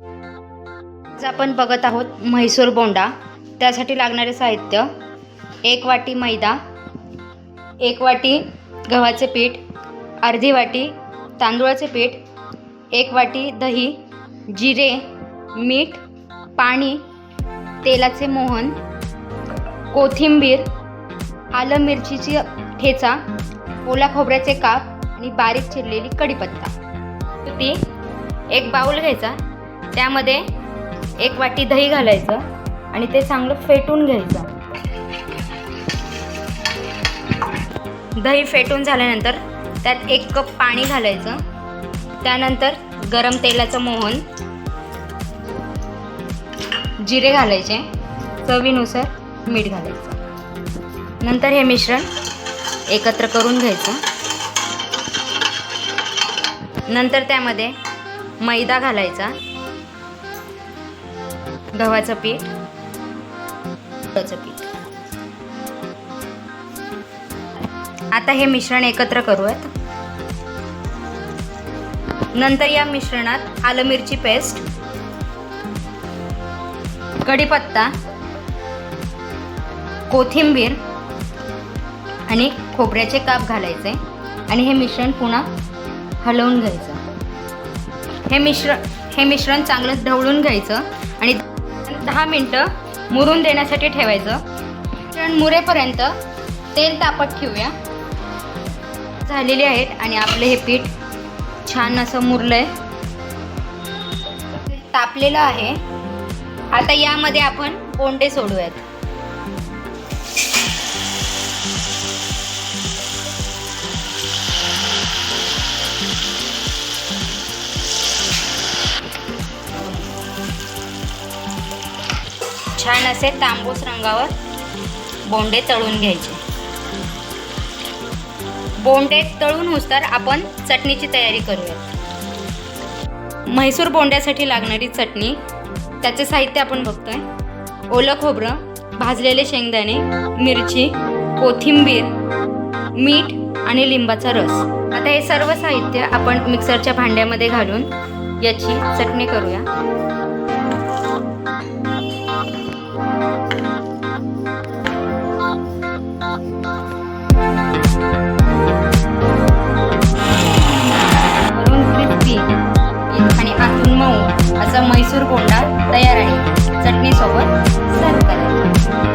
आज आपण बघत आहोत म्हैसूर बोंडा. त्यासाठी लागणारे साहित्य एक वाटी मैदा एक वाटी गव्हाचे पीठ अर्धी वाटी तांदूळाचे पीठ एक वाटी दही जिरे मीठ पाणी तेलाचे मोहन कोथिंबीर आलं मिरचीची ठेचा ओला खोबऱ्याचे काप आणि बारीक चिरलेली कढीपत्ता. ती एक बाऊल घ्यायचा. त्यामध्ये एक वाटी दही घालायचं आणि ते चांगलं फेटून घ्यायचं. दही फेटून झाल्यानंतर त्यात एक कप पाणी घालायचं. त्यानंतर गरम तेलाचं मोहन जिरे घालायचे चवीनुसार मीठ घालायचं. नंतर हे मिश्रण एकत्र करून घ्यायचं. नंतर त्यामध्ये मैदा घालायचा. गव्हाचं पीठ. गव्हाचं पीठ. आता हे मिश्रण एकत्र करूयात. नंतर या मिश्रणात आलं मिरची पेस्ट. कढीपत्ता. कोथिंबीर. आणि खोबऱ्याचे काप घालायचे. आणि हे मिश्रण पुन्हा हलवून घ्यायचं. हे मिश्रण हे मिश्रण चांगलं ढवळून घ्यायचं. आणि दहा मिनटं मुरून देण्यासाठी ठेवायचं. कारण मुरेपर्यंत तेल तापत ठेवूया. झालेले आहेत आणि आपलं हे पीठ छान असं मुरलं आहे तापलेलं आहे. आता यामध्ये आपण कोंडे सोडूयात. छान असे तांबूस रंगावर बोंडे तळून घ्यायचे. बोंडे तळून उस्तर आपण चटणीची तयारी करूया म्हैसूर बोंड्यासाठी लागणारी चटणी त्याचे साहित्य आपण बघतोय. ओलं खोबरं भाजलेले शेंगदाणे मिरची कोथिंबीर मीठ आणि लिंबाचा रस. आता हे सर्व साहित्य आपण मिक्सरच्या भांड्यामध्ये घालून याची चटणी करूया. मैसूर बोंडा तयार आहे. चटणीसोबत सर्व करा.